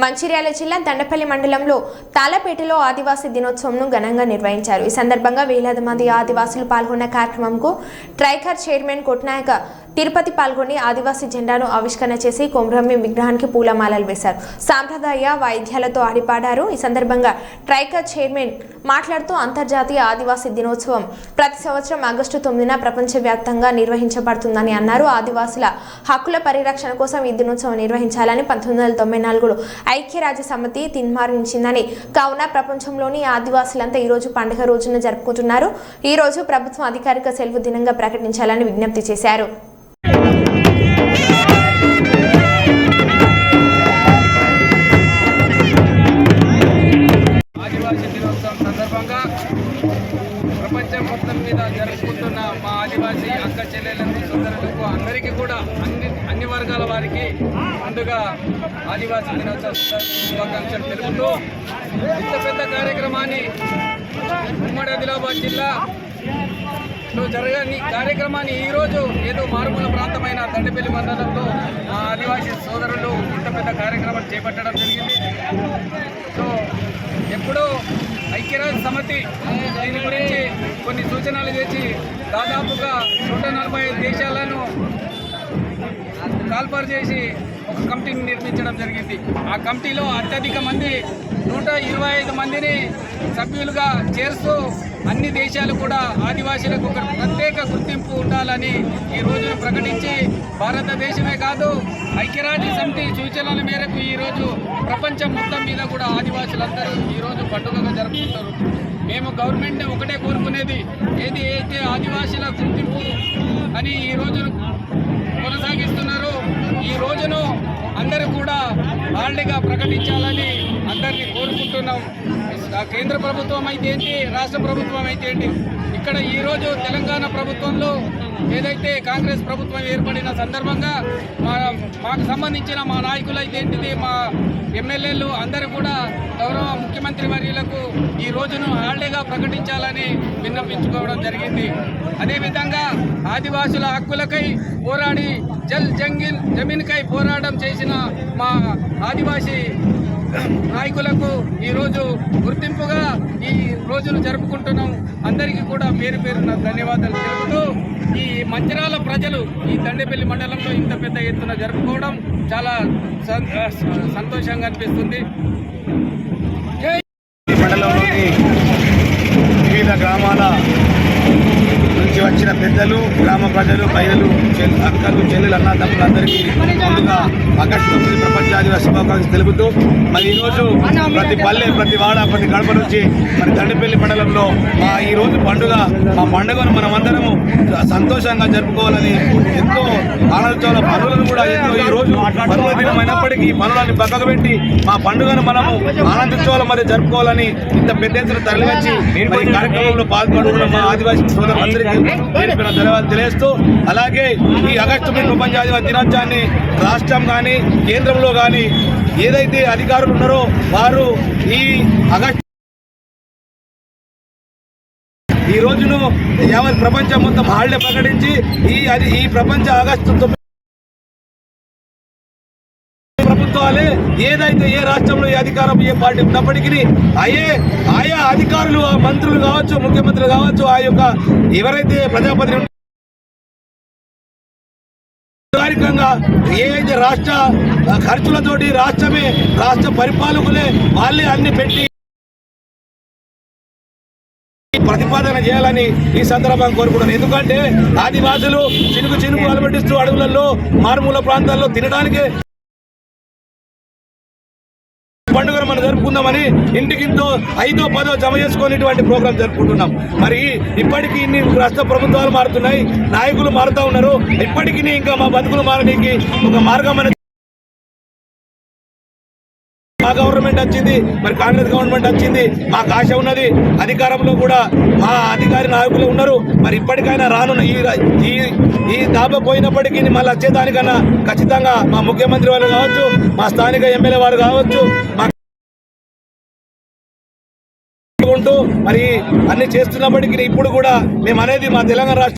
మంచిర్యాల జిల్లా దండపల్లి మండలంలో తాళపేటలో ఆదివాసీ దినోత్సవంను ఘనంగా నిర్వహించారు. ఈ సందర్భంగా వేలాది మంది ఆదివాసులు పాల్గొన్న కార్యక్రమంకు ట్రైకర్ చైర్మన్ కొట్నాయక తిరుపతి పాల్గొని ఆదివాసీ జెండాను ఆవిష్కరణ చేసి కొమరమ్మి విగ్రహానికి పూలమాలలు వేశారు. సాంప్రదాయ వాయిద్యాలతో ఆడిపాడారు. ఈ సందర్భంగా ట్రైకర్ చైర్మన్ మాట్లాడుతూ అంతర్జాతీయ ఆదివాసీ దినోత్సవం ప్రతి సంవత్సరం ఆగస్టు తొమ్మిదిన ప్రపంచవ్యాప్తంగా నిర్వహించబడుతుందని అన్నారు. ఆదివాసుల హక్కుల పరిరక్షణ కోసం ఈ దినోత్సవం నిర్వహించాలని పంతొమ్మిది వందల తొంభై నాలుగులో ఐక్యరాజ్య సమితి తీర్మానించిందని కావున ప్రపంచంలోని ఆదివాసులంతా ఈ రోజు పండుగ రోజున జరుపుకుంటున్నారు. ఈ రోజు ప్రభుత్వం అధికారిక సెలవు దినంగా ప్రకటించాలని విజ్ఞప్తి చేశారు. మా ఆదివాసీ అక్క చెల్లెలకు సోదరులకు అందరికీ కూడా అన్ని అన్ని వర్గాల వారికి ముందుగా ఆదివాసీ దినోత్సవ శుభాకాంక్షలు తెలుపుతూ ఇంత పెద్ద కార్యక్రమాన్ని ఉమ్మడి ఆదిలాబాద్ జిల్లా లో జరగని కార్యక్రమాన్ని ఈరోజు ఏదో మారుమూల ప్రాంతమైన దండపల్లి మండలంలో మా ఆదివాసీ సోదరులు ఇంత పెద్ద కార్యక్రమం చేపట్టడం జరిగింది. సో ఎప్పుడో ఐక్యరాజ్య సమితి దీని గురించి కొన్ని సూచనలు చేసి దాదాపుగా నూట నలభై ఐదు దేశాలను కాల్పర్ చేసి ఒక కమిటీని నిర్మించడం జరిగింది. ఆ కమిటీలో అత్యధిక మంది నూట ఇరవై ఐదు మందిని సభ్యులుగా చేరుస్తూ అన్ని దేశాలు కూడా ఆదివాసీలకు ఒక ప్రత్యేక గుర్తింపు ఉండాలని ఈ రోజును ప్రకటించి భారతదేశమే కాదు ఐక్యరాజ్య సమితి సూచనల మేరకు ఈరోజు ప్రపంచం మొత్తం మీద కూడా ఆదివాసులందరూ ఈరోజు పండుగగా జరుపుకుంటారు. మేము గవర్నమెంట్ని ఒకటే కోరుకునేది ఏది అయితే ఆదివాసుల గుర్తింపు అని ఈ రోజు కొనసాగిస్తున్నారు ఈ రోజును అందరూ కూడా హాలిడేగా ప్రకటించాలని అందరినీ కోరుకుంటున్నాం. కేంద్ర ప్రభుత్వం అయితే ఏంటి రాష్ట్ర ప్రభుత్వం అయితే ఏంటి? ఇక్కడ ఈరోజు తెలంగాణ ప్రభుత్వంలో ఏదైతే కాంగ్రెస్ ప్రభుత్వం ఏర్పడిన సందర్భంగా మా మాకు సంబంధించిన మా నాయకులు ఏంటిది మా ఎమ్మెల్యేలు అందరూ కూడా గౌరవ ముఖ్యమంత్రి వర్యులకు ఈ రోజును హాలిడేగా ప్రకటించాలని విన్నపించుకోవడం జరిగింది. అదేవిధంగా ఆదివాసుల హక్కులకై పోరాడి జల్ జంగ్ జమీన్ జమీన్కై పోరాటం చేసిన మా ఆదివాసీ నాయకులకు ఈరోజు గుర్తింపుగా ఈ రోజును జరుపుకుంటున్నాం. అందరికీ కూడా పేరు పేరున ధన్యవాదాలు తెలుపుతూ ఈ మంచిరాల ప్రజలు ఈ దండేపల్లి మండలంలో ఇంత పెద్ద ఎత్తున జరుపుకోవడం చాలా సంతోషంగా అనిపిస్తుంది. మండలంలోని వివిధ గ్రామాల వచ్చిన పెద్దలు గ్రామ ప్రజలు మహిళలు అక్కలు చెల్లెలు అన్నదమ్ములందరికీ ముందుగా ఆగస్టు తొమ్మిది ప్రపంచ శుభాకాంక్షలు తెలుపుతూ మరి ఈరోజు ప్రతి పల్లె ప్రతి వాడ ప్రతి గడప నుంచి మరి దండపల్లి మండలంలో మా ఈ రోజు పండుగ మా పండుగను మనమందరము సంతోషంగా జరుపుకోవాలని ఎంతో ఆనందంతో పనులను కూడా ఎంతో ఈ పనుల దినం అయినప్పటికీ ఈ పక్కకు పెట్టి మా పండుగను మనము ఆనందించుకోవాలి మరి జరుపుకోవాలని ఇంత పెద్ద ఎత్తున తరలివచ్చి మరి కార్యక్రమంలో పాల్గొనడం మా ఆదివాసీ సోదరులందరికీ ధన్యవాదాలు తెలియజేస్తూ అలాగే ఈ ఆగస్టు మీ ప్రపంచ ఆదివాసీ దినోత్సవాన్ని రాష్ట్రం కానీ కేంద్రంలో కానీ ఏదైతే అధికారులు ఉన్నారో వారు ఈ ఆగస్టు ఈ రోజును యావత్ ప్రపంచం మొత్తం హాలిడే ప్రకటించి ఈ అది ఈ ప్రపంచ ఆగస్టు ఏదైతే ఏ రాష్ట్రంలో ఏ అధికారం ఏ పార్టీ ఉన్నప్పటికీ అయ్యే ఆయా అధికారులు ఆ మంత్రులు కావచ్చు ముఖ్యమంత్రులు కావచ్చు ఆ యొక్క ఎవరైతే ప్రజాపతి అధికారికంగా ఏదైతే రాష్ట్ర ఖర్చులతోటి రాష్ట్రమే రాష్ట్ర పరిపాలకులే వాళ్ళే అన్ని పెట్టి ప్రతిపాదన చేయాలని ఈ సందర్భంగా కోరుకుంటున్నాను. ఎందుకంటే ఆదివాసులు చినుకు చినుకు అలబెట్టిస్తూ అడవులలో మారుమూల ప్రాంతాల్లో తినడానికి పండుగను మనం జరుపుకుందామని ఇంటికింతో ఐదో పదో జమ చేసుకునేటువంటి ప్రోగ్రాం జరుపుకుంటున్నాం. మరి ఇప్పటికీ ఇన్ని రాష్ట్ర ప్రభుత్వాలు మారుతున్నాయి నాయకులు మారుతూ ఉన్నారు. ఇప్పటికీ ఇంకా మా బతుకులు మారడానికి ఒక మార్గం అనేది మా గవర్నమెంట్ వచ్చింది మరి కాంగ్రెస్ గవర్నమెంట్ వచ్చింది మాకు ఆశ ఉన్నది. అధికారంలో కూడా మా అధికారి నాయకులు ఉన్నారు. మరి ఇప్పటికైనా రానున్న ఈ ఈ ఈ దాబ పోయినప్పటికీ మళ్ళీ వచ్చేదానికన్నా ఖచ్చితంగా మా ముఖ్యమంత్రి వారు కావచ్చు మా స్థానిక ఎమ్మెల్యే వారు కావచ్చు మా ఉంటూ మరి అన్ని చేస్తున్నప్పటికీ ఇప్పుడు కూడా మేము అనేది మా తెలంగాణ రాష్ట్ర